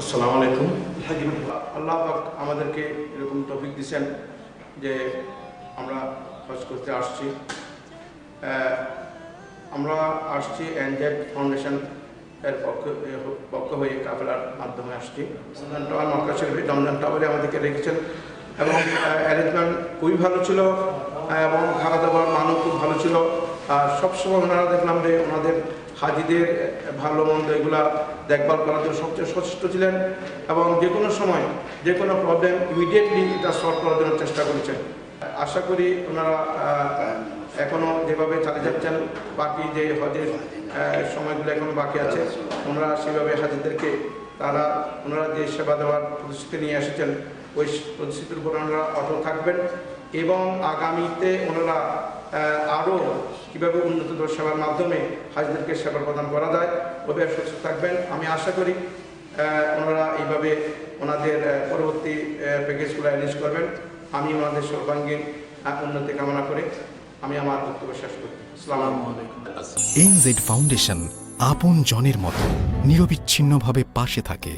আসসালামু আলাইকুম। আল্লাহ পাক আমাদেরকে এরকম টপিক দিচ্ছেন যে আমরা হজ করতে আসছি। আমরা আসছি এনজেড ফাউন্ডেশন এর পক্ষ পক্ষ হয়ে কাফেলার মাধ্যমে আসছি। রমজান টাওয়ার, মক্কা শরীফে রমজান টাওয়ারে আমাদেরকে রেখেছেন এবং অ্যারেঞ্জমেন্ট খুবই ভালো ছিল এবং খাওয়া দাওয়ার মানও খুব ভালো ছিল। আর সবসময় ওনারা দেখলাম যে ওনাদের হাজিদের ভালো মন্দ এগুলা দেখভাল করার জন্য সবচেয়ে সচেষ্ট ছিলেন এবং যে কোনো সময় যে কোনো প্রবলেম ইমিডিয়েটলি এটা সলভ করার জন্য চেষ্টা করেছেন। আশা করি ওনারা এখনও যেভাবে চালিয়ে যাচ্ছেন, বাকি যে হজের সময়গুলো এখনও বাকি আছে, ওনারা সেভাবে হাজিদেরকে তারা, ওনারা যে সেবা দেওয়ার প্রতিশ্রুতি নিয়ে এসেছেন, ওই প্রতিশ্রুতির উপর ওনারা অটল থাকবেন এবং আগামীতে ওনারা আরও কীভাবে উন্নততর সেবার মাধ্যমে হাজিদেরকে সেবা প্রদান করা যায় ওভাবে সুস্থ থাকবেন। আমি আশা করি ওনারা এইভাবে ওনাদের পরবর্তী প্যাকেজগুলো অ্যারেঞ্জ করবেন। আমি ওনাদের সর্বাঙ্গীন উন্নতি কামনা করে আমি আমার বক্তব্য শেষ করি এনজেড ফাউন্ডেশন আপন জনের মতো, নিরবিচ্ছিন্নভাবে পাশে থাকে।